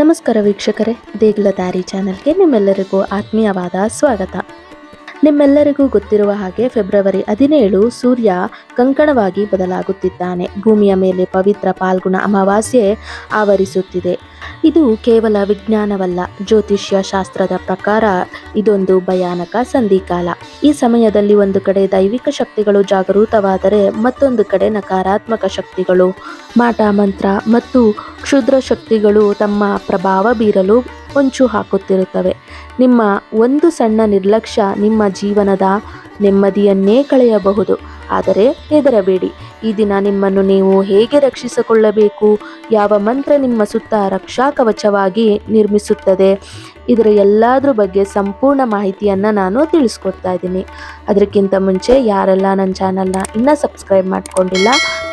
ನಮಸ್ಕಾರ ವೀಕ್ಷಕರೇ ದೇಗುಲ ದಾರಿ ಚಾನೆಲ್ಗೆ ನಿಮ್ಮೆಲ್ಲರಿಗೂ ಆತ್ಮೀಯವಾದ ಸ್ವಾಗತ. ನಿಮ್ಮೆಲ್ಲರಿಗೂ ಗೊತ್ತಿರುವ ಹಾಗೆ ಫೆಬ್ರವರಿ ಹದಿನೇಳು ಸೂರ್ಯ ಕಂಕಣವಾಗಿ ಬದಲಾಗುತ್ತಿದ್ದಾನೆ. ಭೂಮಿಯ ಮೇಲೆ ಪವಿತ್ರ ಪಾಲ್ಗುಣ ಅಮಾವಾಸ್ಯೆ ಆವರಿಸುತ್ತಿದೆ. ಇದು ಕೇವಲ ವಿಜ್ಞಾನವಲ್ಲ, ಜ್ಯೋತಿಷ್ಯ ಶಾಸ್ತ್ರದ ಪ್ರಕಾರ ಇದೊಂದು ಭಯಾನಕ ಸಂಧಿಕಾಲ. ಈ ಸಮಯದಲ್ಲಿ ಒಂದು ಕಡೆ ದೈವಿಕ ಶಕ್ತಿಗಳು ಜಾಗೃತವಾದರೆ ಮತ್ತೊಂದು ಕಡೆ ನಕಾರಾತ್ಮಕ ಶಕ್ತಿಗಳು. ಮಾಟ, ಮಂತ್ರ ಮತ್ತು ಕ್ಷುದ್ರ ಶಕ್ತಿಗಳು ತಮ್ಮ ಪ್ರಭಾವ ಬೀರಲು ಹೊಂಚು ಹಾಕುತ್ತಿರುತ್ತವೆ. ನಿಮ್ಮ ಒಂದು ಸಣ್ಣ ನಿರ್ಲಕ್ಷ್ಯ ನಿಮ್ಮ ಜೀವನದ ನೆಮ್ಮದಿಯನ್ನೇ ಕಳೆಯಬಹುದು. ಆದರೆ ಹೆದರಬೇಡಿ. ಈ ದಿನ ನಿಮ್ಮನ್ನು ನೀವು ಹೇಗೆ ರಕ್ಷಿಸಿಕೊಳ್ಳಬೇಕು? ಯಾವ ಮಂತ್ರ ನಿಮ್ಮ ಸುತ್ತ ರಕ್ಷಾ ಕವಚವಾಗಿ ನಿರ್ಮಿಸುತ್ತದೆ? ಇದರ ಎಲ್ಲದರ ಬಗ್ಗೆ ಸಂಪೂರ್ಣ ಮಾಹಿತಿಯನ್ನು ನಾನು ತಿಳಿಸ್ಕೊಡ್ತಾ ಇದ್ದೀನಿ. ಅದಕ್ಕಿಂತ ಮುಂಚೆ ಯಾರೆಲ್ಲ ನನ್ನ ಚಾನಲ್ನ ಇನ್ನೂ ಸಬ್ಸ್ಕ್ರೈಬ್ ಮಾಡ್ಕೊಂಡಿಲ್ಲ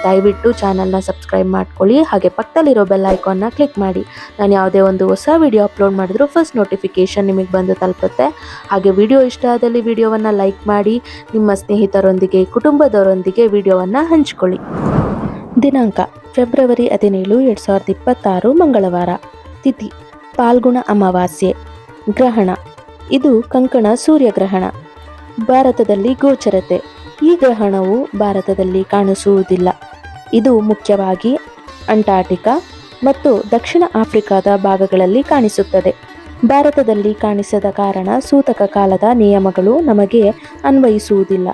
ದಯವಿಟ್ಟು ಚಾನಲ್ನ ಸಬ್ಸ್ಕ್ರೈಬ್ ಮಾಡ್ಕೊಳ್ಳಿ. ಹಾಗೆ ಪಕ್ಕದಲ್ಲಿರೋ ಬೆಲ್ ಐಕಾನ್ನ ಕ್ಲಿಕ್ ಮಾಡಿ. ನಾನು ಯಾವುದೇ ಒಂದು ಹೊಸ ವಿಡಿಯೋ ಅಪ್ಲೋಡ್ ಮಾಡಿದ್ರು ಫಸ್ಟ್ ನೋಟಿಫಿಕೇಷನ್ ನಿಮಗೆ ಬಂದು ತಲುಪುತ್ತೆ. ಹಾಗೆ ವಿಡಿಯೋ ಇಷ್ಟ ಆದಲ್ಲಿ ವಿಡಿಯೋವನ್ನು ಲೈಕ್ ಮಾಡಿ, ನಿಮ್ಮ ಸ್ನೇಹಿತರೊಂದಿಗೆ, ಕುಟುಂಬದವರೊಂದಿಗೆ ವಿಡಿಯೋವನ್ನು ಹಂಚಿಕೊಳ್ಳಿ. ದಿನಾಂಕ ಫೆಬ್ರವರಿ ಹದಿನೇಳು, ಎರಡು ಸಾವಿರದ ಇಪ್ಪತ್ತಾರು, ಮಂಗಳವಾರ. ತಿಥಿ, ಪಾಲ್ಗುಣ ಅಮಾವಾಸ್ಯೆ. ಗ್ರಹಣ, ಇದು ಕಂಕಣ ಸೂರ್ಯಗ್ರಹಣ. ಭಾರತದಲ್ಲಿ ಗೋಚರತೆ. ಈ ಗ್ರಹಣವು ಭಾರತದಲ್ಲಿ ಕಾಣಿಸುವುದಿಲ್ಲ. ಇದು ಮುಖ್ಯವಾಗಿ ಅಂಟಾರ್ಟಿಕಾ ಮತ್ತು ದಕ್ಷಿಣ ಆಫ್ರಿಕಾದ ಭಾಗಗಳಲ್ಲಿ ಕಾಣಿಸುತ್ತದೆ. ಭಾರತದಲ್ಲಿ ಕಾಣಿಸದ ಕಾರಣ ಸೂತಕ ಕಾಲದ ನಿಯಮಗಳು ನಮಗೆ ಅನ್ವಯಿಸುವುದಿಲ್ಲ.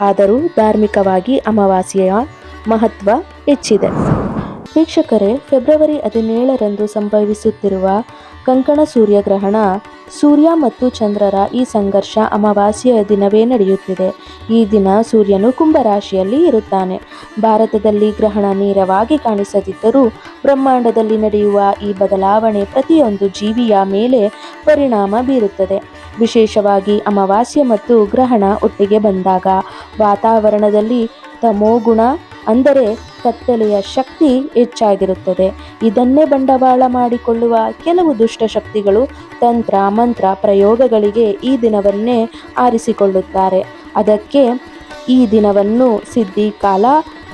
ಆದರೂ ಧಾರ್ಮಿಕವಾಗಿ ಅಮಾವಾಸ್ಯೆಯ ಮಹತ್ವ ಹೆಚ್ಚಿದೆ. ವೀಕ್ಷಕರೇ, ಫೆಬ್ರವರಿ ಹದಿನೇಳರಂದು ಸಂಭವಿಸುತ್ತಿರುವ ಕಂಕಣ ಸೂರ್ಯಗ್ರಹಣ, ಸೂರ್ಯ ಮತ್ತು ಚಂದ್ರರ ಈ ಸಂಘರ್ಷ ಅಮಾವಾಸ್ಯೆಯ ದಿನವೇ ನಡೆಯುತ್ತಿದೆ. ಈ ದಿನ ಸೂರ್ಯನು ಕುಂಭರಾಶಿಯಲ್ಲಿ ಇರುತ್ತಾನೆ. ಭಾರತದಲ್ಲಿ ಗ್ರಹಣ ನೇರವಾಗಿ ಕಾಣಿಸದಿದ್ದರೂ, ಬ್ರಹ್ಮಾಂಡದಲ್ಲಿ ನಡೆಯುವ ಈ ಬದಲಾವಣೆ ಪ್ರತಿಯೊಂದು ಜೀವಿಯ ಮೇಲೆ ಪರಿಣಾಮ ಬೀರುತ್ತದೆ. ವಿಶೇಷವಾಗಿ ಅಮಾವಾಸ್ಯೆ ಮತ್ತು ಗ್ರಹಣ ಒಟ್ಟಿಗೆ ಬಂದಾಗ ವಾತಾವರಣದಲ್ಲಿ ತಮೋಗುಣ ಅಂದರೆ ಕತ್ತಲೆಯ ಶಕ್ತಿ ಹೆಚ್ಚಾಗಿರುತ್ತದೆ. ಇದನ್ನೇ ಬಂಡವಾಳ ಮಾಡಿಕೊಳ್ಳುವ ಕೆಲವು ದುಷ್ಟಶಕ್ತಿಗಳು ತಂತ್ರ, ಮಂತ್ರ ಪ್ರಯೋಗಗಳಿಗೆ ಈ ದಿನವನ್ನೇ ಆರಿಸಿಕೊಳ್ಳುತ್ತಾರೆ. ಅದಕ್ಕೆ ಈ ದಿನವನ್ನು ಸಿದ್ಧಿ ಕಾಲ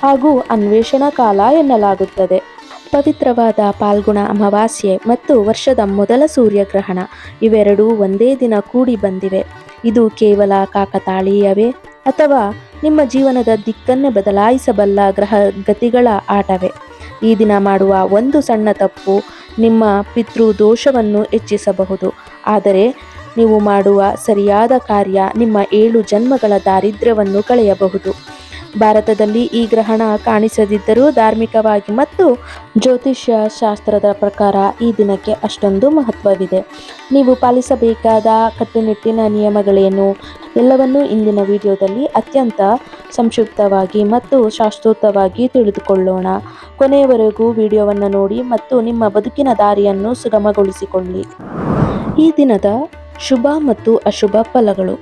ಹಾಗೂ ಅನ್ವೇಷಣಾ ಕಾಲ ಎನ್ನಲಾಗುತ್ತದೆ. ಪವಿತ್ರವಾದ ಪಾಲ್ಗುಣ ಅಮಾವಾಸ್ಯೆ ಮತ್ತು ವರ್ಷದ ಮೊದಲ ಸೂರ್ಯಗ್ರಹಣ ಇವೆರಡೂ ಒಂದೇ ದಿನ ಕೂಡಿ ಬಂದಿವೆ. ಇದು ಕೇವಲ ಕಾಕತಾಳೀಯವೇ? ಅಥವಾ ನಿಮ್ಮ ಜೀವನದ ದಿಕ್ಕನ್ನೇ ಬದಲಾಯಿಸಬಲ್ಲ ಗ್ರಹ ಗತಿಗಳ ಆಟವೇ. ಈ ದಿನ ಮಾಡುವ ಒಂದು ಸಣ್ಣ ತಪ್ಪು ನಿಮ್ಮ ಪಿತೃ ದೋಷವನ್ನು ಹೆಚ್ಚಿಸಬಹುದು. ಆದರೆ ನೀವು ಮಾಡುವ ಸರಿಯಾದ ಕಾರ್ಯ ನಿಮ್ಮ ಏಳು ಜನ್ಮಗಳ ದಾರಿದ್ರ್ಯವನ್ನು ಕಳೆಯಬಹುದು. ಭಾರತದಲ್ಲಿ ಈ ಗ್ರಹಣ ಕಾಣಿಸದಿದ್ದರೂ ಧಾರ್ಮಿಕವಾಗಿ ಮತ್ತು ಜ್ಯೋತಿಷ್ಯ ಶಾಸ್ತ್ರದ ಪ್ರಕಾರ ಈ ದಿನಕ್ಕೆ ಅಷ್ಟೊಂದು ಮಹತ್ವವಿದೆ. ನೀವು ಪಾಲಿಸಬೇಕಾದ ಕಟ್ಟುನಿಟ್ಟಿನ ನಿಯಮಗಳೇನು? ಎಲ್ಲವನ್ನೂ ಇಂದಿನ ವಿಡಿಯೋದಲ್ಲಿ ಅತ್ಯಂತ ಸಂಕ್ಷಿಪ್ತವಾಗಿ ಮತ್ತು ಶಾಸ್ತ್ರೋಕ್ತವಾಗಿ ತಿಳಿದುಕೊಳ್ಳೋಣ. ಕೊನೆಯವರೆಗೂ ವಿಡಿಯೋವನ್ನು ನೋಡಿ ಮತ್ತು ನಿಮ್ಮ ಬದುಕಿನ ದಾರಿಯನ್ನು ಸುಗಮಗೊಳಿಸಿಕೊಳ್ಳಿ. ಈ ದಿನದ ಶುಭ ಮತ್ತು ಅಶುಭ ಫಲಗಳು.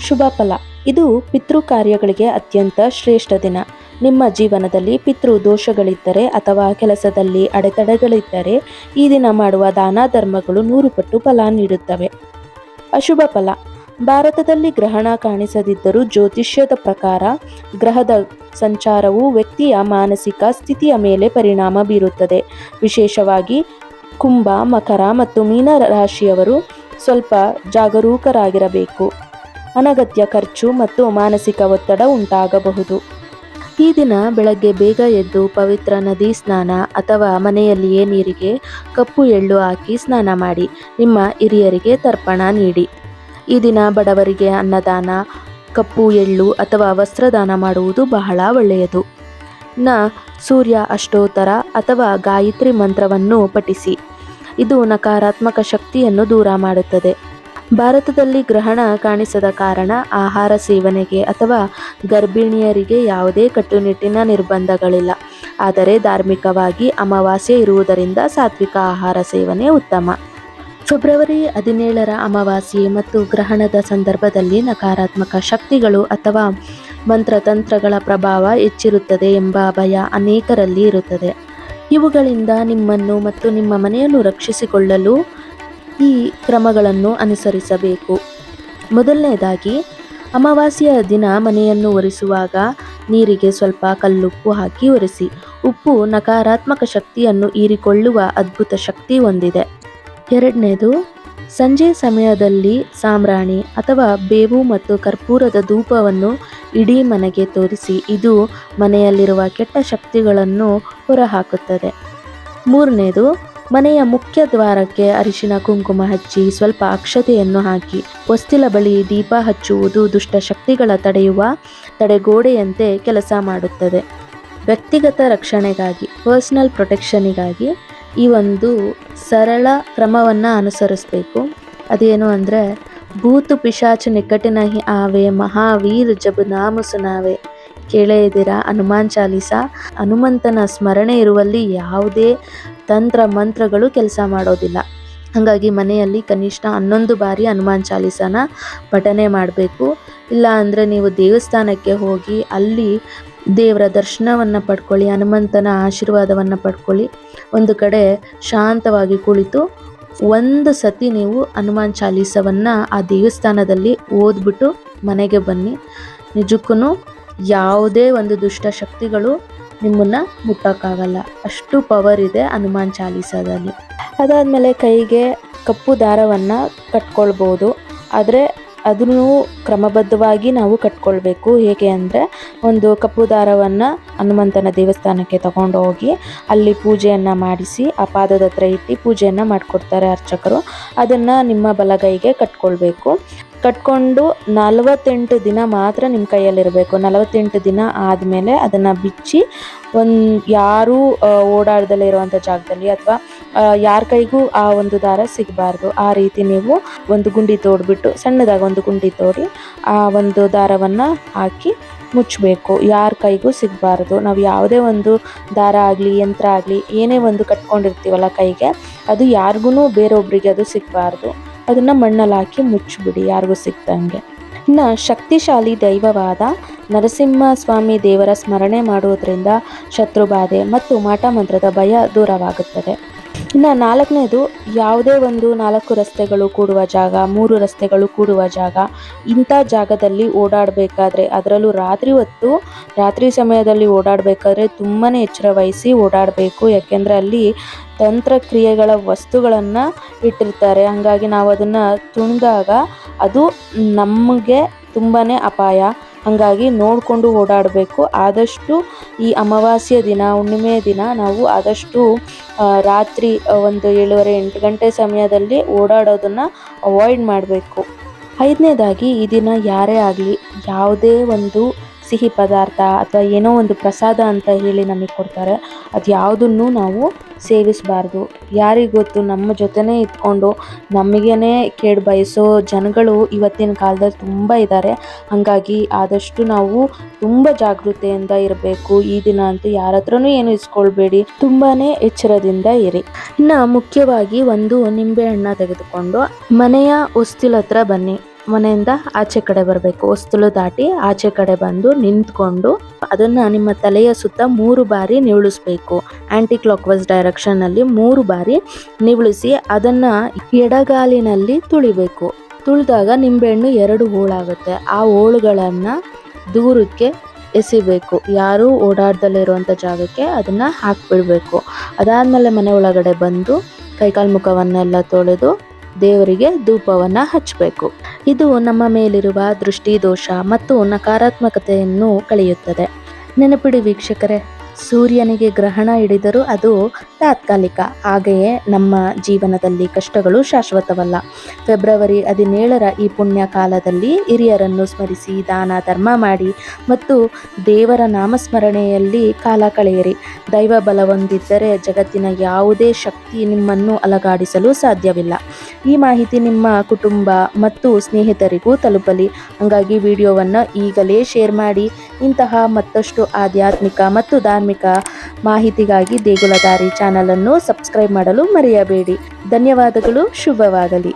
ಶುಭ ಫಲ. ಇದು ಪಿತೃ ಕಾರ್ಯಗಳಿಗೆ ಅತ್ಯಂತ ಶ್ರೇಷ್ಠ ದಿನ. ನಿಮ್ಮ ಜೀವನದಲ್ಲಿ ಪಿತೃ ದೋಷಗಳಿದ್ದರೆ ಅಥವಾ ಕೆಲಸದಲ್ಲಿ ಅಡೆತಡೆಗಳಿದ್ದರೆ ಈ ದಿನ ಮಾಡುವ ದಾನ ಧರ್ಮಗಳು ನೂರು ಪಟ್ಟು ಫಲ ನೀಡುತ್ತವೆ. ಅಶುಭ ಫಲ. ಭಾರತದಲ್ಲಿ ಗ್ರಹಣ ಕಾಣಿಸದಿದ್ದರೂ ಜ್ಯೋತಿಷ್ಯದ ಪ್ರಕಾರ ಗ್ರಹದ ಸಂಚಾರವು ವ್ಯಕ್ತಿಯ ಮಾನಸಿಕ ಸ್ಥಿತಿಯ ಮೇಲೆ ಪರಿಣಾಮ ಬೀರುತ್ತದೆ. ವಿಶೇಷವಾಗಿ ಕುಂಭ, ಮಕರ ಮತ್ತು ಮೀನ ರಾಶಿಯವರು ಸ್ವಲ್ಪ ಜಾಗರೂಕರಾಗಿರಬೇಕು. ಅನಗತ್ಯ ಖರ್ಚು ಮತ್ತು ಮಾನಸಿಕ ಒತ್ತಡ ಉಂಟಾಗಬಹುದು. ಈ ದಿನ ಬೆಳಗ್ಗೆ ಬೇಗ ಎದ್ದು ಪವಿತ್ರ ನದಿ ಸ್ನಾನ ಅಥವಾ ಮನೆಯಲ್ಲಿಯೇ ನೀರಿಗೆ ಕಪ್ಪು ಎಳ್ಳು ಹಾಕಿ ಸ್ನಾನ ಮಾಡಿ ನಿಮ್ಮ ಹಿರಿಯರಿಗೆ ತರ್ಪಣ ನೀಡಿ. ಈ ದಿನ ಬಡವರಿಗೆ ಅನ್ನದಾನ, ಕಪ್ಪು ಎಳ್ಳು ಅಥವಾ ವಸ್ತ್ರದಾನ ಮಾಡುವುದು ಬಹಳ ಒಳ್ಳೆಯದು. ನ ಸೂರ್ಯ ಅಷ್ಟೋತ್ತರ ಅಥವಾ ಗಾಯತ್ರಿ ಮಂತ್ರವನ್ನು ಪಠಿಸಿ. ಇದು ನಕಾರಾತ್ಮಕ ಶಕ್ತಿಯನ್ನು ದೂರ ಮಾಡುತ್ತದೆ. ಭಾರತದಲ್ಲಿ ಗ್ರಹಣ ಕಾಣಿಸದ ಕಾರಣ ಆಹಾರ ಸೇವನೆಗೆ ಅಥವಾ ಗರ್ಭಿಣಿಯರಿಗೆ ಯಾವುದೇ ಕಟ್ಟುನಿಟ್ಟಿನ ನಿರ್ಬಂಧಗಳಿಲ್ಲ. ಆದರೆ ಧಾರ್ಮಿಕವಾಗಿ ಅಮಾವಾಸ್ಯೆ ಇರುವುದರಿಂದ ಸಾತ್ವಿಕ ಆಹಾರ ಸೇವನೆ ಉತ್ತಮ. ಫೆಬ್ರವರಿ ಹದಿನೇಳರ ಅಮಾವಾಸ್ಯೆ ಮತ್ತು ಗ್ರಹಣದ ಸಂದರ್ಭದಲ್ಲಿ ನಕಾರಾತ್ಮಕ ಶಕ್ತಿಗಳು ಅಥವಾ ಮಂತ್ರತಂತ್ರಗಳ ಪ್ರಭಾವ ಹೆಚ್ಚಿರುತ್ತದೆ ಎಂಬ ಭಯ ಅನೇಕರಲ್ಲಿ ಇರುತ್ತದೆ. ಇವುಗಳಿಂದ ನಿಮ್ಮನ್ನು ಮತ್ತು ನಿಮ್ಮ ಮನೆಯನ್ನು ರಕ್ಷಿಸಿಕೊಳ್ಳಲು ಈ ಕ್ರಮಗಳನ್ನು ಅನುಸರಿಸಬೇಕು. ಮೊದಲನೇದಾಗಿ, ಅಮಾವಾಸ್ಯೆಯ ದಿನ ಮನೆಯನ್ನು ಒರೆಸುವಾಗ ನೀರಿಗೆ ಸ್ವಲ್ಪ ಕಲ್ಲುಪ್ಪು ಹಾಕಿ ಒರೆಸಿ. ಉಪ್ಪು ನಕಾರಾತ್ಮಕ ಶಕ್ತಿಯನ್ನು ಹೀರಿಕೊಳ್ಳುವ ಅದ್ಭುತ ಶಕ್ತಿ ಹೊಂದಿದೆ. ಎರಡನೇದು, ಸಂಜೆ ಸಮಯದಲ್ಲಿ ಸಾಂಬ್ರಾಣಿ ಅಥವಾ ಬೇವು ಮತ್ತು ಕರ್ಪೂರದ ಧೂಪವನ್ನು ಇಡೀ ಮನೆಗೆ ತೋರಿಸಿ. ಇದು ಮನೆಯಲ್ಲಿರುವ ಕೆಟ್ಟ ಶಕ್ತಿಗಳನ್ನು ಹೊರಹಾಕುತ್ತದೆ. ಮೂರನೇದು ಮನೆಯ ಮುಖ್ಯ ದ್ವಾರಕ್ಕೆ ಅರಿಶಿನ ಕುಂಕುಮ ಹಚ್ಚಿ ಸ್ವಲ್ಪ ಅಕ್ಷತೆಯನ್ನು ಹಾಕಿ. ಹೊಸ್ತಿಲ ಬಳಿ ದೀಪ ಹಚ್ಚುವುದು ದುಷ್ಟ ಶಕ್ತಿಗಳ ತಡೆಯುವ ತಡೆಗೋಡೆಯಂತೆ ಕೆಲಸ ಮಾಡುತ್ತದೆ. ವ್ಯಕ್ತಿಗತ ರಕ್ಷಣೆಗಾಗಿ ಪರ್ಸನಲ್ ಪ್ರೊಟೆಕ್ಷನಿಗಾಗಿ ಈ ಒಂದು ಸರಳ ಕ್ರಮವನ್ನು ಅನುಸರಿಸಬೇಕು. ಅದೇನು ಅಂದರೆ, ಭೂತು ಪಿಶಾಚ ನಿಕಟಿನ ಆವೆ ಮಹಾವೀರ್ ಜಬ್ ನಾಮ ಸುನಾವೆ ಕೇಳೇ ಇದ್ದೀರಾ ಹನುಮಾನ್ ಚಾಲೀಸ? ಹನುಮಂತನ ಸ್ಮರಣೆ ಇರುವಲ್ಲಿ ಯಾವುದೇ ತಂತ್ರ ಮಂತ್ರಗಳು ಕೆಲಸ ಮಾಡೋದಿಲ್ಲ. ಹಾಗಾಗಿ ಮನೆಯಲ್ಲಿ ಕನಿಷ್ಠ ಹನ್ನೊಂದು ಬಾರಿ ಹನುಮಾನ್ ಚಾಲೀಸನ ಪಠನೆ ಮಾಡಬೇಕು. ಇಲ್ಲ ಅಂದರೆ ನೀವು ದೇವಸ್ಥಾನಕ್ಕೆ ಹೋಗಿ ಅಲ್ಲಿ ದೇವರ ದರ್ಶನವನ್ನು ಪಡ್ಕೊಳ್ಳಿ, ಹನುಮಂತನ ಆಶೀರ್ವಾದವನ್ನು ಪಡ್ಕೊಳ್ಳಿ. ಒಂದು ಕಡೆ ಶಾಂತವಾಗಿ ಕುಳಿತು ಒಂದು ಸತಿ ನೀವು ಹನುಮಾನ್ ಚಾಲೀಸವನ್ನು ಆ ದೇವಸ್ಥಾನದಲ್ಲಿ ಓದ್ಬಿಟ್ಟು ಮನೆಗೆ ಬನ್ನಿ. ನಿಜಕ್ಕೂ ಯಾವುದೇ ಒಂದು ದುಷ್ಟ ಶಕ್ತಿಗಳು ನಿಮ್ಮನ್ನು ಮುಟ್ಟೋಕ್ಕಾಗಲ್ಲ. ಅಷ್ಟು ಪವರ್ ಇದೆ ಹನುಮಾನ್ ಚಾಲೀಸದಲ್ಲಿ. ಅದಾದಮೇಲೆ ಕೈಗೆ ಕಪ್ಪು ದಾರವನ್ನು ಕಟ್ಕೊಳ್ಬೋದು. ಆದರೆ ಅದನ್ನು ಕ್ರಮಬದ್ಧವಾಗಿ ನಾವು ಕಟ್ಕೊಳ್ಬೇಕು. ಹೇಗೆ ಅಂದರೆ ಒಂದು ಕಪ್ಪು ದಾರವನ್ನು ಹನುಮಂತನ ದೇವಸ್ಥಾನಕ್ಕೆ ತಗೊಂಡು ಹೋಗಿ ಅಲ್ಲಿ ಪೂಜೆಯನ್ನು ಮಾಡಿಸಿ ಆ ಪಾದದ ಹತ್ರ ಇಟ್ಟು ಪೂಜೆಯನ್ನು ಮಾಡಿಕೊಡ್ತಾರೆ ಅರ್ಚಕರು. ಅದನ್ನು ನಿಮ್ಮ ಬಲಗೈಗೆ ಕಟ್ಕೊಳ್ಬೇಕು. ಕಟ್ಕೊಂಡು ನಲವತ್ತೆಂಟು ದಿನ ಮಾತ್ರ ನಿಮ್ಮ ಕೈಯಲ್ಲಿರಬೇಕು. ನಲವತ್ತೆಂಟು ದಿನ ಆದಮೇಲೆ ಅದನ್ನು ಬಿಚ್ಚಿ ಒಂದು ಯಾರೂ ಓಡಾಡ್ದಲೇ ಇರುವಂಥ ಜಾಗದಲ್ಲಿ ಅಥವಾ ಯಾರ ಕೈಗೂ ಆ ಒಂದು ದಾರ ಸಿಗಬಾರ್ದು. ಆ ರೀತಿ ನೀವು ಒಂದು ಗುಂಡಿ ತೋಡ್ಬಿಟ್ಟು ಸಣ್ಣದಾಗಿ ಒಂದು ಗುಂಡಿ ತೋಡಿ ಆ ಒಂದು ದಾರವನ್ನು ಹಾಕಿ ಮುಚ್ಚಬೇಕು ಯಾರ ಕೈಗೂ ಸಿಗಬಾರ್ದು. ನಾವು ಯಾವುದೇ ಒಂದು ದಾರ ಆಗಲಿ, ಯಂತ್ರ ಆಗಲಿ, ಏನೇ ಒಂದು ಕಟ್ಕೊಂಡಿರ್ತೀವಲ್ಲ ಕೈಗೆ, ಅದು ಯಾರಿಗೂ ಬೇರೊಬ್ಬರಿಗೆ ಅದು ಸಿಗಬಾರ್ದು. ಅದನ್ನು ಮಣ್ಣಲ್ಲಿ ಹಾಕಿ ಮುಚ್ಚಿಬಿಡಿ, ಯಾರಿಗೂ ಸಿಗ್ತಂಗೆ ಇನ್ನು ಶಕ್ತಿಶಾಲಿ ದೈವವಾದ ನರಸಿಂಹ ಸ್ವಾಮಿ ದೇವರ ಸ್ಮರಣೆ ಮಾಡುವುದರಿಂದ ಶತ್ರುಬಾಧೆ ಮತ್ತು ಮಾಟ ಮಂತ್ರದ ಭಯ ದೂರವಾಗುತ್ತದೆ. ಇನ್ನು ನಾಲ್ಕನೇದು ಯಾವುದೇ ಒಂದು ನಾಲ್ಕು ರಸ್ತೆಗಳು ಕೂಡುವ ಜಾಗ, ಮೂರು ರಸ್ತೆಗಳು ಕೂಡುವ ಜಾಗ, ಇಂಥ ಜಾಗದಲ್ಲಿ ಓಡಾಡಬೇಕಾದ್ರೆ ಅದರಲ್ಲೂ ರಾತ್ರಿ ಹೊತ್ತು, ರಾತ್ರಿ ಸಮಯದಲ್ಲಿ ಓಡಾಡಬೇಕಾದ್ರೆ ತುಂಬಾ ಎಚ್ಚರ ವಹಿಸಿ ಓಡಾಡಬೇಕು. ಯಾಕೆಂದರೆ ಅಲ್ಲಿ ತಂತ್ರಕ್ರಿಯೆಗಳ ವಸ್ತುಗಳನ್ನು ಇಟ್ಟಿರ್ತಾರೆ. ಹಾಗಾಗಿ ನಾವು ಅದನ್ನು ತುಣಿದಾಗ ಅದು ನಮಗೆ ತುಂಬಾ ಅಪಾಯ. ಹಾಗಾಗಿ ನೋಡಿಕೊಂಡು ಓಡಾಡಬೇಕು. ಆದಷ್ಟು ಈ ಅಮಾವಾಸ್ಯ ದಿನ, ಹುಣ್ಣಿಮೆ ದಿನ ನಾವು ಆದಷ್ಟು ರಾತ್ರಿ ಒಂದು ಏಳುವರೆ, ಎಂಟು ಗಂಟೆ ಸಮಯದಲ್ಲಿ ಓಡಾಡೋದನ್ನು ಅವಾಯ್ಡ್ ಮಾಡಬೇಕು. ಐದನೇದಾಗಿ ಈ ದಿನ ಯಾರೇ ಆಗಲಿ, ಯಾವುದೇ ಒಂದು ಸಿಹಿ ಪದಾರ್ಥ ಅಥವಾ ಏನೋ ಒಂದು ಪ್ರಸಾದ ಅಂತ ಹೇಳಿ ನಮಗೆ ಕೊಡ್ತಾರೆ. ಅದು ಯಾವುದನ್ನು ನಾವು ಸೇವಿಸಬಾರ್ದು. ಯಾರಿಗೆ ಗೊತ್ತು? ನಮ್ಮ ಜೊತೆನೇ ಇದ್ಕೊಂಡು ನಮಗೇ ಕೇಡು ಬಯಸೋ ಜನಗಳು ಇವತ್ತಿನ ಕಾಲದಲ್ಲಿ ತುಂಬ ಇದ್ದಾರೆ ಹಾಗಾಗಿ ಆದಷ್ಟು ನಾವು ತುಂಬ ಜಾಗೃತೆಯಿಂದ ಇರಬೇಕು. ಈ ದಿನ ಅಂತೂ ಯಾರ ಹತ್ರನೂ ಏನು ಇಸ್ಕೊಳ್ಬೇಡಿ. ತುಂಬಾ ಎಚ್ಚರದಿಂದ ಇರಿ. ಇನ್ನು ಮುಖ್ಯವಾಗಿ ಒಂದು ನಿಂಬೆಹಣ್ಣ ತೆಗೆದುಕೊಂಡು ಮನೆಯ ಹೊಸ್ತಿಲ ಬನ್ನಿ. ಮನೆಯಿಂದ ಆಚೆ ಕಡೆ ಬರಬೇಕು. ಹೊಸ್ತಲು ದಾಟಿ ಆಚೆ ಕಡೆ ಬಂದು ನಿಂತ್ಕೊಂಡು ಅದನ್ನು ನಿಮ್ಮ ತಲೆಯ ಸುತ್ತ ಮೂರು ಬಾರಿ ನಿವಳಿಸ್ಬೇಕು. ಆ್ಯಂಟಿ ಕ್ಲಾಕ್ ವೈಸ್ ಡೈರೆಕ್ಷನ್ನಲ್ಲಿ ಮೂರು ಬಾರಿ ನಿವಳಿಸಿ ಅದನ್ನು ಎಡಗಾಲಿನಲ್ಲಿ ತುಳಿಬೇಕು. ತುಳಿದಾಗ ನಿಂಬೆಹಣ್ಣು ಎರಡು ಹೋಳಾಗುತ್ತೆ. ಆ ಹೋಳುಗಳನ್ನು ದೂರಕ್ಕೆ ಎಸಿಬೇಕು. ಯಾರು ಓಡಾಡ್ದಲ್ಲಿರುವಂಥ ಜಾಗಕ್ಕೆ ಅದನ್ನು ಹಾಕ್ಬಿಡ್ಬೇಕು. ಅದಾದಮೇಲೆ ಮನೆ ಒಳಗಡೆ ಬಂದು ಕೈಕಾಲು ಮುಖವನ್ನೆಲ್ಲ ತೊಳೆದು ದೇವರಿಗೆ ಧೂಪವನ್ನು ಹಚ್ಚಬೇಕು ಇದು ನಮ್ಮ ಮೇಲಿರುವ ದೃಷ್ಟಿ ದೋಷ ಮತ್ತು ನಕಾರಾತ್ಮಕತೆಯನ್ನು ಕಳೆಯುತ್ತದೆ. ನೆನಪಿಡಿ ವೀಕ್ಷಕರೇ ಸೂರ್ಯನಿಗೆ ಗ್ರಹಣ ಹಿಡಿದರೂ ಅದು ತಾತ್ಕಾಲಿಕ. ಹಾಗೆಯೇ ನಮ್ಮ ಜೀವನದಲ್ಲಿ ಕಷ್ಟಗಳು ಶಾಶ್ವತವಲ್ಲ. ಫೆಬ್ರವರಿ ಹದಿನೇಳರ ಈ ಪುಣ್ಯ ಕಾಲದಲ್ಲಿ ಹಿರಿಯರನ್ನು ಸ್ಮರಿಸಿ, ದಾನ, ಧರ್ಮ ಮಾಡಿ ಮತ್ತು ದೇವರ ನಾಮಸ್ಮರಣೆಯಲ್ಲಿ ಕಾಲ ಕಳೆಯಿರಿ. ದೈವ ಬಲ ಹೊಂದಿದ್ದರೆ ಜಗತ್ತಿನ ಯಾವುದೇ ಶಕ್ತಿ ನಿಮ್ಮನ್ನು ಅಲಗಾಡಿಸಲು ಸಾಧ್ಯವಿಲ್ಲ. ಈ ಮಾಹಿತಿ ನಿಮ್ಮ ಕುಟುಂಬ ಮತ್ತು ಸ್ನೇಹಿತರಿಗೂ ತಲುಪಲಿ. ಹಾಗಾಗಿ ವಿಡಿಯೋವನ್ನು ಈಗಲೇ ಶೇರ್ ಮಾಡಿ. ಇಂತಹ ಮತ್ತಷ್ಟು ಆಧ್ಯಾತ್ಮಿಕ ಮತ್ತು ಧಾರ್ಮಿಕ ಮಾಹಿತಿಗಾಗಿ ದೇಗುಲದಾರಿ ಚಾನಲನ್ನು ಸಬ್ಸ್ಕ್ರೈಬ್ ಮಾಡಲು ಮರೆಯಬೇಡಿ. ಧನ್ಯವಾದಗಳು ಶುಭವಾಗಲಿ.